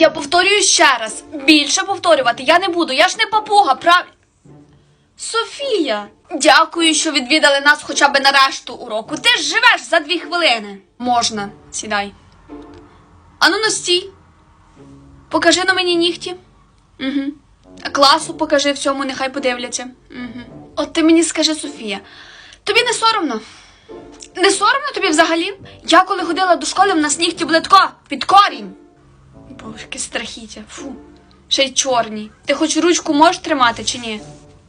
Я повторюю ще раз. Більше повторювати я не буду. Я ж не папуга, прав... Софія, дякую, що відвідали нас хоча б на решту уроку. Ти ж живеш за дві хвилини. Можна, сідай. Ану, ну стій. Покажи на мені нігті. Угу. Класу покажи всьому, нехай подивляться. Угу. От ти мені скажи, Софія, тобі не соромно? Не соромно тобі взагалі? Я коли ходила до школи, в нас нігті були тако, під корінь. Яке страхіття. Фу. Ще й чорні. Ти хоч ручку можеш тримати чи ні?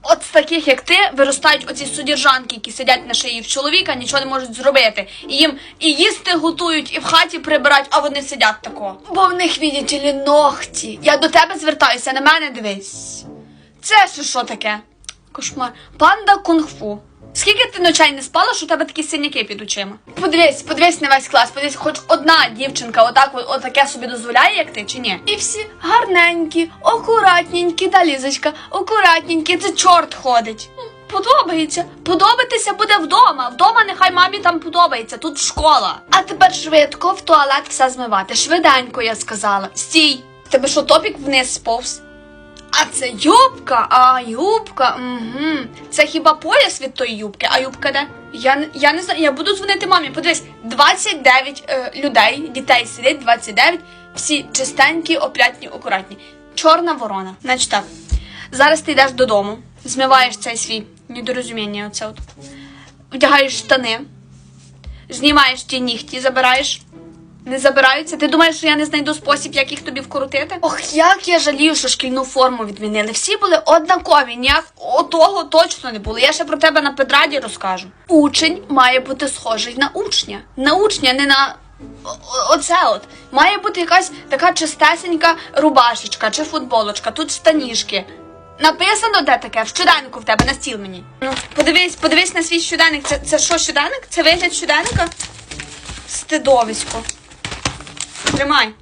От з таких, як ти, виростають оці судержанки, які сидять на шиї в чоловіка, нічого не можуть зробити. І їм і їсти готують, і в хаті прибирають, а вони сидять тако. Бо в них відділі ногті. Я до тебе звертаюся, на мене дивись. Це ще що таке? Кошмар. Панда кунг-фу. Скільки ти ночей не спала, що у тебе такі синяки під очима? Подивись, подивись на весь клас, подивись, хоч одна дівчинка отак отаке собі дозволяє, як ти, чи ні? І всі гарненькі, акуратненькі, та лізочка, акуратненькі, це чорт ходить. Подобається. Подобатися буде вдома. Вдома нехай мамі там подобається, тут школа. А тепер швидко в туалет все змивати. Швиденько, я сказала. Стій! Тебе що топік вниз сповз? А це юбка, а юбка. Угу. Це хіба пояс від тої юбки, а юбка де? Я, я не знаю, я буду дзвонити мамі. Подивись, 29 е, людей, дітей сидить, 29, всі чистенькі, опрятні, акуратні. Чорна ворона. Значить так. Зараз ти йдеш додому, змиваєш цей свій недорозуміння, оце от. Вдягаєш штани, знімаєш ті нігті, забираєш. Не забираються? Ти думаєш, що я не знайду спосіб, як їх тобі вкрутити? Ох, як я жалію, що шкільну форму відмінили. Всі були однакові, ніяк отого точно не було. Я ще про тебе на педраді розкажу. Учень має бути схожий на учня. На учня, не на. Оце от має бути якась така чистесенька рубашечка чи футболочка, тут штанішки. Написано де таке? В щоденнику в тебе на стіл мені. Ну, подивись, подивись на свій щоденник. Це, це що щоденник? Це вигляд щоденника? Стидовисько. Тримай.